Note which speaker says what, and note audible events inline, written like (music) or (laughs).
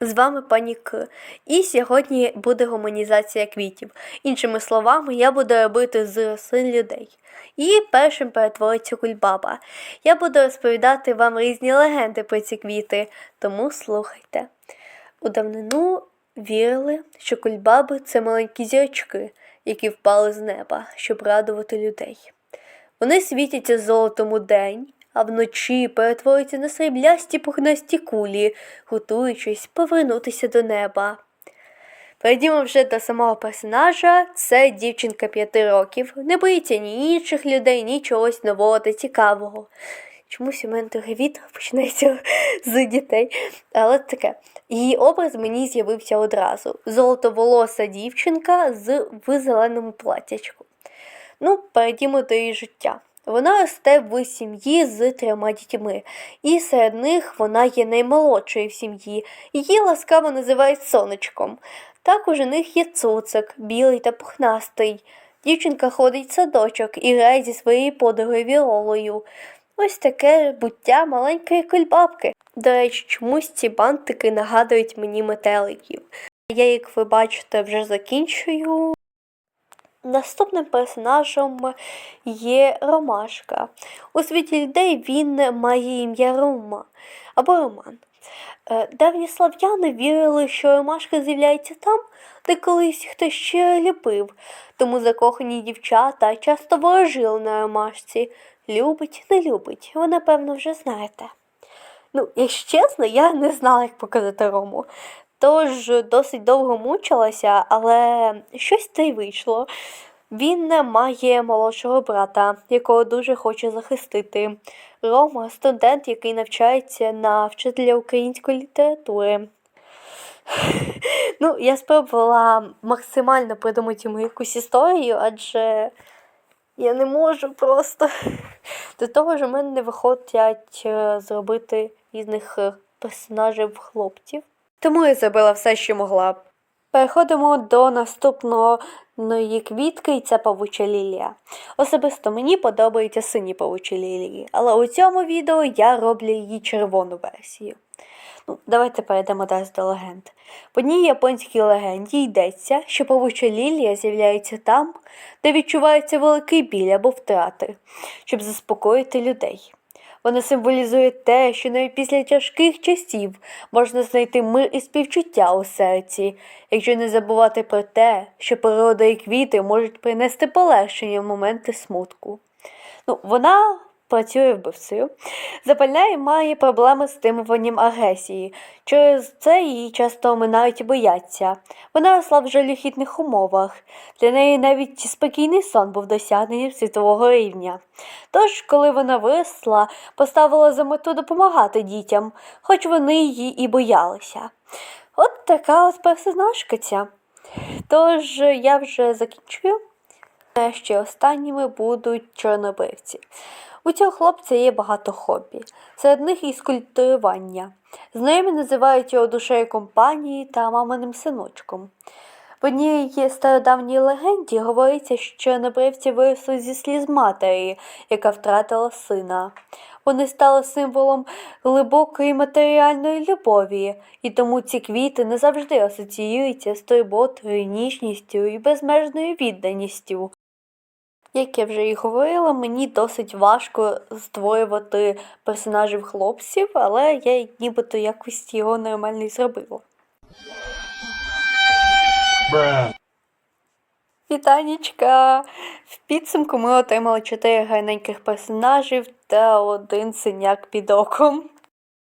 Speaker 1: З вами пані К. І сьогодні буде гуманізація квітів. Іншими словами, я буду робити з рослин людей. І першим перетвориться кульбаба. Я буду розповідати вам різні легенди про ці квіти, тому слухайте. У давнину вірили, що кульбаби це маленькі зірочки, які впали з неба, щоб радувати людей. Вони світяться золотом у день, а вночі перетворюються на сріблясті пухнасті кулі, готуючись повернутися до неба. Перейдімо вже до самого персонажа. Це дівчинка п'яти років, не боїться ні інших людей, ні чогось нового та цікавого. Чомусь у мене трохи відео починається (laughs) з дітей. Але таке. Її образ мені з'явився одразу. Золотоволоса дівчинка з в зеленому платячку. Ну, перейдімо до її життя. Вона росте в сім'ї з трьома дітьми, і серед них вона є наймолодшою в сім'ї. Її ласкаво називають сонечком. Також у них є цуцик, білий та пухнастий. Дівчинка ходить в садочок і грає зі своєю подругою Віолою. Ось таке буття маленької кульбабки. До речі, чомусь ці бантики нагадують мені метеликів. Я, як ви бачите, вже закінчую. Наступним персонажем є Ромашка. У світі людей він має ім'я Рома або Роман. Е, Давні слав'яни вірили, що Ромашка з'являється там, де колись хтось ще любив, тому закохані дівчата часто ворожили на Ромашці. Любить, не любить, ви, напевно, вже знаєте. Ну, якщо чесно, я не знала, як показати Рому. Тож досить довго мучилася, але щось та й вийшло. Він має молодшого брата, якого дуже хоче захистити. Рома студент, який навчається на вчителя української літератури. Ну, я спробувала максимально придумати йому якусь історію, адже я не можу просто. До того ж, у мене не виходять е, зробити різних е, персонажів хлопців. Тому я зробила все, що могла. Переходимо до наступної квітки, і це павуча лілія. Особисто мені подобаються сині павучі лілії, але у цьому відео я роблю її червону версію. Ну, давайте перейдемо далі до легенд. В одній японській легенді йдеться, що павуча лілія з'являється там, де відчувається великий біль або втрати, щоб заспокоїти людей. Вона символізує те, що навіть після тяжких часів можна знайти мир і співчуття у серці, якщо не забувати про те, що природа і квіти можуть принести полегшення в моменти смутку. Ну, вона працює вбивцею, запальна має проблеми з стимуванням агресії. Через це її часто оминають і бояться. Вона росла в жалюхітних умовах. Для неї навіть спокійний сон був досягненням світового рівня. Тож, коли вона виросла, поставила за мету допомагати дітям, хоч вони її і боялися. От така ось персонажка. Тож я вже закінчую. Ще останніми будуть чорнобривці. У цього хлопця є багато хобі. Серед них і скульптурування. Знайомі називають його душею компанії та маминим синочком. В одній стародавній легенді говориться, що чорнобривці виросли зі сліз матері, яка втратила сина. Вони стали символом глибокої матеріальної любові, і тому ці квіти не завжди асоціюються з турботою, ніжністю і безмежною відданістю. Як я вже і говорила, мені досить важко створювати персонажів хлопців, але я нібито якось його нормально і зробила. Вітанічка! В підсумку ми отримали чотири гарненьких персонажів та один синяк під оком.